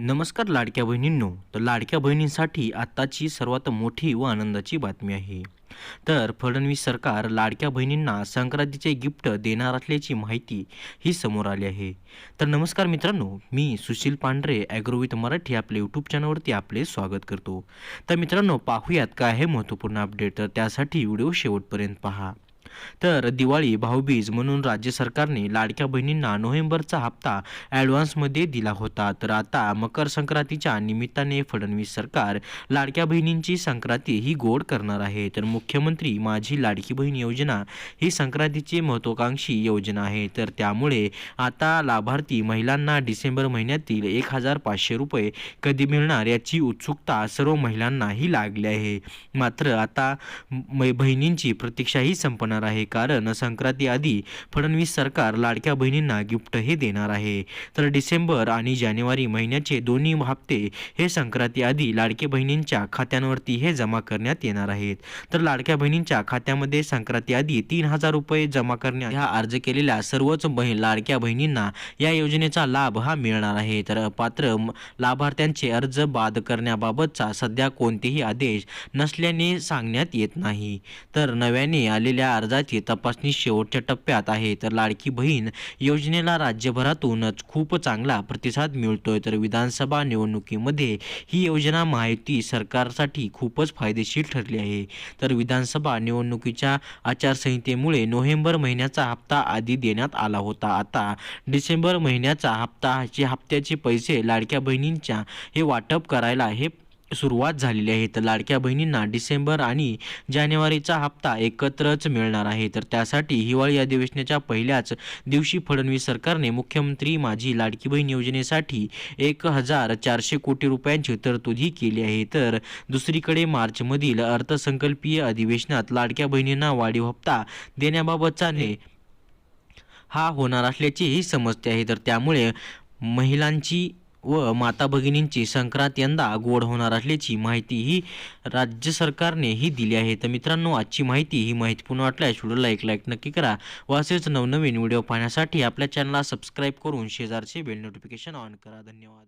नमस्कार लाडक्या बहिणींनो. तर लाडक्या बहिणींसाठी आत्ताची सर्वात मोठी व आनंदाची बातमी आहे. तर फडणवीस सरकार लाडक्या बहिणींना संक्रांतीचे गिफ्ट देणार असल्याची माहिती ही समोर आली आहे. तर नमस्कार मित्रांनो मी सुशील पांढरे ॲग्रोविथ मराठी आपल्या यूट्यूब चॅनलवरती आपले स्वागत करतो. तर मित्रांनो पाहूयात काय आहे महत्त्वपूर्ण अपडेट. तर त्यासाठी व्हिडिओ शेवटपर्यंत पहा. तर दिवाळी भाऊबीज म्हणून राज्य सरकारने लाडक्या बहिणींना नोव्हेंबरचा हप्ता ॲडव्हान्समध्ये दिला होता. तर आता मकर संक्रांतीच्या निमित्ताने फडणवीस सरकार लाडक्या बहिणींची संक्रांती ही गोड करणार आहे. तर मुख्यमंत्री माझी लाडकी बहीण योजना ही संक्रांतीची महत्त्वाकांक्षी योजना आहे. तर त्यामुळे आता लाभार्थी महिलांना डिसेंबर महिन्यातील एक हजार पाचशे रुपये कधी मिळणार याची उत्सुकता सर्व महिलांनाही लागली आहे. मात्र आता मै बहिणींची प्रतीक्षाही संपणार आहे. कारण संक्रांती आधी फडणवीस सरकार लाडक्या बहिणींना गिफ्ट हे देणार आहे. तर डिसेंबर आणि जानेवारी महिन्याचे दोन्ही हप्ते हे संक्रांती आधी लाडक्या बहिणींच्या खात्यांवरती हे जमा करण्यात येणार आहेत. तर लाडक्या बहिणींच्या खात्यामध्ये संक्रांती आधी तीन हजार रुपये जमा करण्यात ह्या अर्ज केलेल्या सर्वच बहीण लाडक्या बहिणींना या योजनेचा लाभ हा मिळणार आहे. तर पात्र लाभार्थ्यांचे अर्ज बाद करण्याबाबतचा सध्या कोणतेही आदेश नसल्याने सांगण्यात येत नाही. तर नव्याने आलेल्या अर्जाची तपासणी शेवटच्या टप्प्यात आहे. तर लाडकी बहीण योजनेला राज्यभरातूनच खूप चांगला प्रतिसाद मिळतोय. तर विधानसभा निवडणुकीमध्ये ही योजना माहिती सरकारसाठी खूपच फायदेशीर ठरली आहे. तर विधानसभा निवडणुकीच्या आचारसंहितेमुळे नोव्हेंबर महिन्याचा हप्ता आधी देण्यात आला होता. आता डिसेंबर महिन्याचा हप्ता हप्त्याचे पैसे लाडक्या बहिणींच्या हे वाटप करायला हे सुरुवात झालेली आहे. तर लाडक्या बहिणींना डिसेंबर आणि जानेवारीचा हप्ता एकत्रच मिळणार आहे. तर त्यासाठी हिवाळी अधिवेशनाच्या पहिल्याच दिवशी फडणवीस सरकारने मुख्यमंत्री माझी लाडकी बहीण योजनेसाठी एक हजार चारशे कोटी रुपयांची तरतूदही केली आहे. तर दुसरीकडे मार्चमधील अर्थसंकल्पीय अधिवेशनात लाडक्या बहिणींना वाढीव हप्ता देण्याबाबतचा ने हा होणार असल्याचीही समजते आहे. तर त्यामुळे महिलांची व माता भगिनींची संक्रांत यंदा गोड होणार असल्याची माहिती ही राज्य सरकारने ही दिली आहे. तर मित्रांनो आजची माहिती ही माहितीपूर्ण वाटल्यास व्हिडिओला एक लाईक नक्की करा व असेच नवनवीन व्हिडिओ पाहण्यासाठी आपल्या चॅनलला सबस्क्राईब करून शेजारचे बेल नोटिफिकेशन ऑन करा. धन्यवाद.